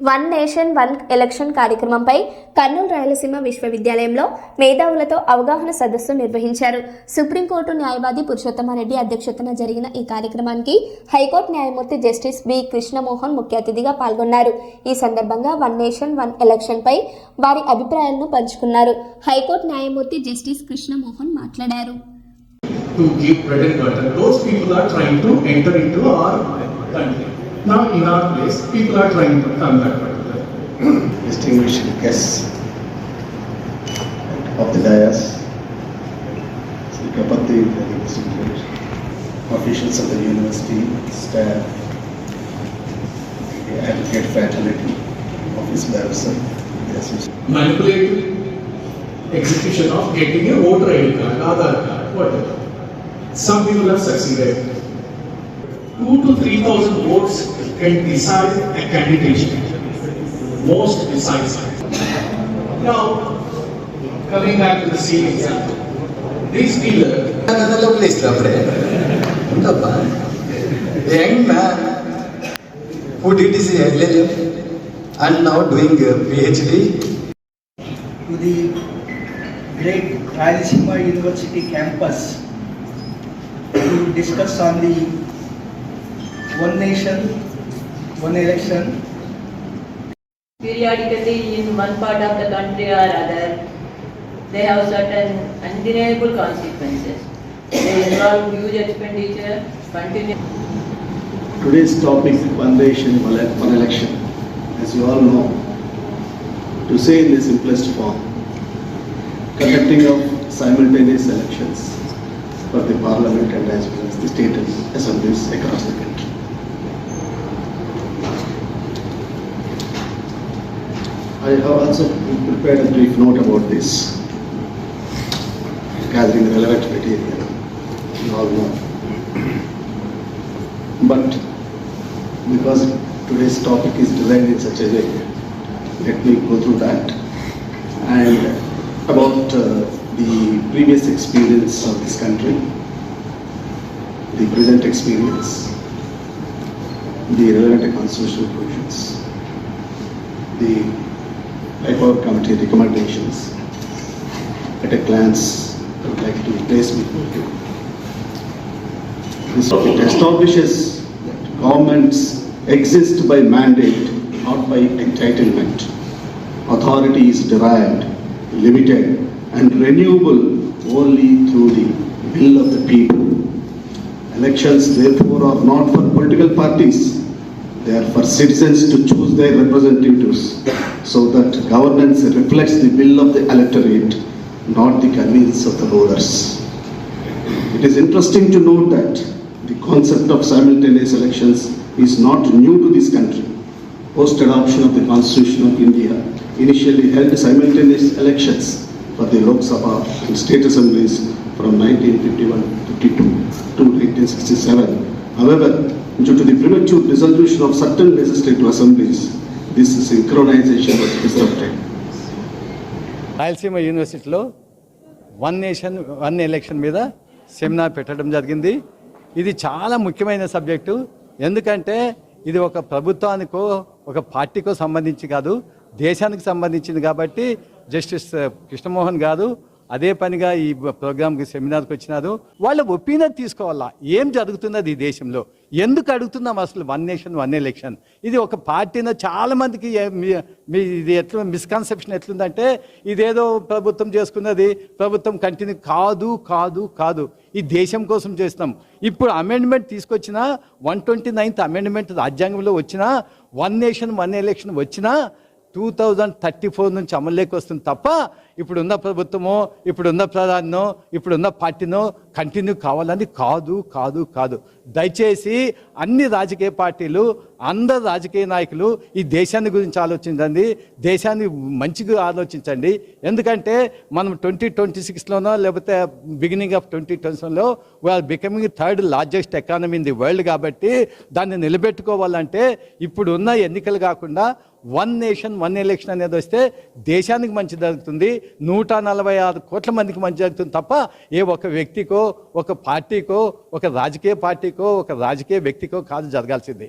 One nation one election కార్యక్రమంపై కర్నూలు రాయలసీమ విశ్వవిద్యాలయంలో మేధావులతో అవగాహన సదస్సు నిర్వహించారు సుప్రీంకోర్టు న్యాయవాది పురుషోత్తమారెడ్డి అధ్యక్షతన జరిగిన ఈ కార్యక్రమానికి హైకోర్టు న్యాయమూర్తి జస్టిస్ బి కృష్ణమోహన్ ముఖ్య అతిథిగా పాల్గొన్నారు ఈ సందర్భంగా వన్ నేషన్ వన్ ఎలక్షన్పై వారి అభిప్రాయాలను పంచుకున్నారు హైకోర్టు న్యాయమూర్తి జస్టిస్ కృష్ణమోహన్ మాట్లాడారు to give bread and butter. Those people are trying to enter into our country. Now, in our place, people are trying to come that particular. distinguished guests of the dais, Sri Kapati, officials of the university, staff, the advocate fraternity, office and the association. Manipulative execution of getting a voter ID card, Aadhaar card, whatever. Some people have succeeded two to three thousand votes can decide a candidate. Most decides. Now, coming back to the same example, this dealer. The young man who did his இல்லை and now doing a PhD. To the great Rayalaseema University campus to discuss on the one nation, one election periodically in one part of the country or other, they have certain undeniable consequences. They involve huge expenditure, continue. Today's topic, one nation, one one election. As you all know, to say in the simplest form, conducting of simultaneous elections for the parliament and as well as the state assemblies across the country. I have also prepared a brief note about this, gathering relevant material, you all know. But because today's topic is designed in such a way, let me go through that. And about uh, the previous experience of this country, the present experience, the relevant constitutional provisions, the Court Committee recommendations. At a glance, I would like to place before you. This it establishes that governments exist by mandate, not by entitlement. Authority is derived, limited, and renewable only through the will of the people. Elections therefore are not for political parties, they are for citizens to choose their representatives so that governance reflects the will of the electorate, not the convenience of the rulers. It is interesting to note that the concept of simultaneous elections is not new to this country. Post-adoption of the Constitution of India initially held simultaneous elections for the Lok Sabha and state assemblies from 1951-52 to 1967. However, due to the premature dissolution of certain legislative assemblies, this synchronization was disrupted. Rayalaseema యూనివర్సిటీలో one nation one election మీద seminar పెట్టడం జరిగింది ఇది చాలా ముఖ్యమైన subject ఎందుకంటే ఇది ఒక ప్రభుత్వానికో ఒక పార్టీకో సంబంధించి కాదు దేశానికి సంబంధించింది కాబట్టి జస్టిస్ కృష్ణమోహన్ కాదు అదే పనిగా ఈ ప్రోగ్రామ్కి సెమినార్కి వచ్చినారు. వాళ్ళ ఒపీనియన్ తీసుకోవాలా? ఏం జరుగుతున్నది ఈ దేశంలో? ఎందుకు అడుగుతున్నాం అసలు వన్ నేషన్ వన్ ఎలక్షన్? ఇది ఒక పార్టీలో చాలామందికి మీ- ఇది ఎట్లా మిస్కన్సెప్షన్ ఎట్లుందంటే ఇదేదో ప్రభుత్వం చేసుకున్నది ప్రభుత్వం కంటిన్యూ కాదు కాదు కాదు. ఈ దేశం కోసం చేస్తాం ఇప్పుడు అమెండ్మెంట్ తీసుకొచ్చిన వన్ ట్వంటీ నైన్త్ అమెండ్మెంట్ రాజ్యాంగంలో వచ్చిన వన్ నేషన్ వన్ ఎలక్షన్ వచ్చినా టూ థౌజండ్ థర్టీ ఫోర్ నుంచి అమల్లోకి వస్తుంది తప్ప ఇప్పుడున్న ప్రభుత్వమో ఇప్పుడున్న ప్రధానో ఇప్పుడున్న పార్టీనో కంటిన్యూ కావాలని కాదు కాదు కాదు. దయచేసి అన్ని రాజకీయ పార్టీలు అందరు రాజకీయ నాయకులు ఈ దేశాన్ని గురించి ఆలోచించండి దేశాన్ని మంచిగా ఆలోచించండి. ఎందుకంటే మనం ట్వంటీ ట్వంటీ సిక్స్లోనో లేకపోతే బిగినింగ్ ఆఫ్ ట్వంటీ ట్వంటీలో we are becoming third largest economy in the world కాబట్టి దాన్ని నిలబెట్టుకోవాలంటే ఇప్పుడు ఉన్న ఎన్నికలు కాకుండా వన్ నేషన్ వన్ ఎలక్షన్ అనేది వస్తే దేశానికి మంచి జరుగుతుంది. నూట నలభై ఆరు కోట్ల మందికి మంచి జరుగుతుంది తప్ప ఏ ఒక వ్యక్తికో ఒక పార్టీకో ఒక రాజకీయ పార్టీకో ఒక రాజకీయ వ్యక్తికో కాదు జరగాల్సింది.